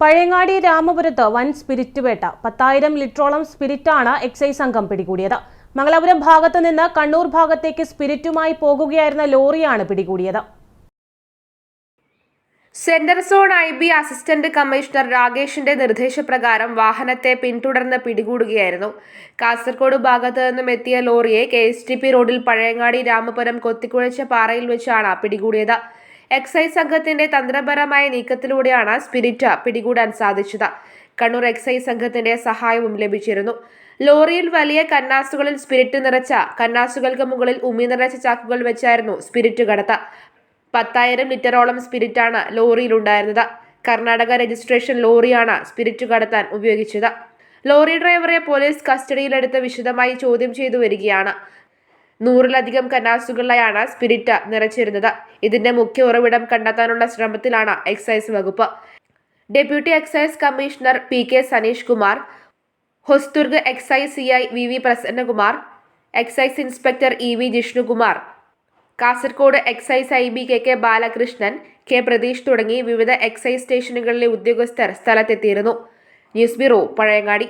പഴയങ്ങാടി രാമപുരത്ത് വൻ സ്പിരിറ്റ് വേട്ട. പത്തായിരം ലിറ്ററോളം സ്പിരിറ്റാണ് എക്സൈസ് സംഘം പിടികൂടിയത്. മംഗലാപുരം ഭാഗത്ത് നിന്ന് കണ്ണൂർ ഭാഗത്തേക്ക് സ്പിരിറ്റുമായി പോകുകയായിരുന്ന ലോറിയാണ് പിടികൂടിയത്. Central zone I B assistant commissioner രാകേഷിന്റെ നിർദ്ദേശപ്രകാരം വാഹനത്തെ പിന്തുടർന്ന് പിടികൂടുകയായിരുന്നു. കാസർഗോഡ് ഭാഗത്തു നിന്നും എത്തിയ ലോറിയെ കെ എസ് ടി പി റോഡിൽ പഴയങ്ങാടി രാമപുരം കൊത്തിക്കുഴച്ച പാറയിൽ വെച്ചാണ് പിടികൂടിയത്. എക്സൈസ് സംഘത്തിന്റെ തന്ത്രപരമായ നീക്കത്തിലൂടെയാണ് സ്പിരിറ്റ പിടികൂടാൻ സാധിച്ചത്. കണ്ണൂർ എക്സൈസ് സംഘത്തിന്റെ സഹായവും ലഭിച്ചിരുന്നു. ലോറിയിൽ വലിയ കന്നാസുകളിൽ സ്പിരിറ്റ് നിറച്ച കന്നാസുകൾക്ക് മുകളിൽ ഉമി നിറച്ച ചാക്കുകൾ വെച്ചായിരുന്നു സ്പിരിറ്റ് കടത്ത. പത്തായിരം ലിറ്ററോളം സ്പിരിറ്റാണ് ലോറിയിലുണ്ടായിരുന്നത്. കർണാടക രജിസ്ട്രേഷൻ ലോറിയാണ് സ്പിരിറ്റ് കടത്താൻ ഉപയോഗിച്ചത്. ലോറി ഡ്രൈവറെ പോലീസ് കസ്റ്റഡിയിലെടുത്ത് വിശദമായി ചോദ്യം ചെയ്തു വരികയാണ്. നൂറിലധികം കനാസുകളിലായാണ് സ്പിരിറ്റ് നിറച്ചിരുന്നത്. ഇതിന്റെ മുഖ്യ ഉറവിടം കണ്ടെത്താനുള്ള ശ്രമത്തിലാണ് എക്സൈസ് വകുപ്പ്. Deputy excise commissioner P K Saneesh Kumar Hosdurg excise C I V V Prasannakumar excise inspector E V Jishnukumar Kasaragod excise I B K K Balakrishnan K Pratheesh തുടങ്ങി വിവിധ എക്സൈസ് സ്റ്റേഷനുകളിലെ ഉദ്യോഗസ്ഥർ സ്ഥലത്തെത്തിയിരുന്നു. News bureau Pazhayangadi.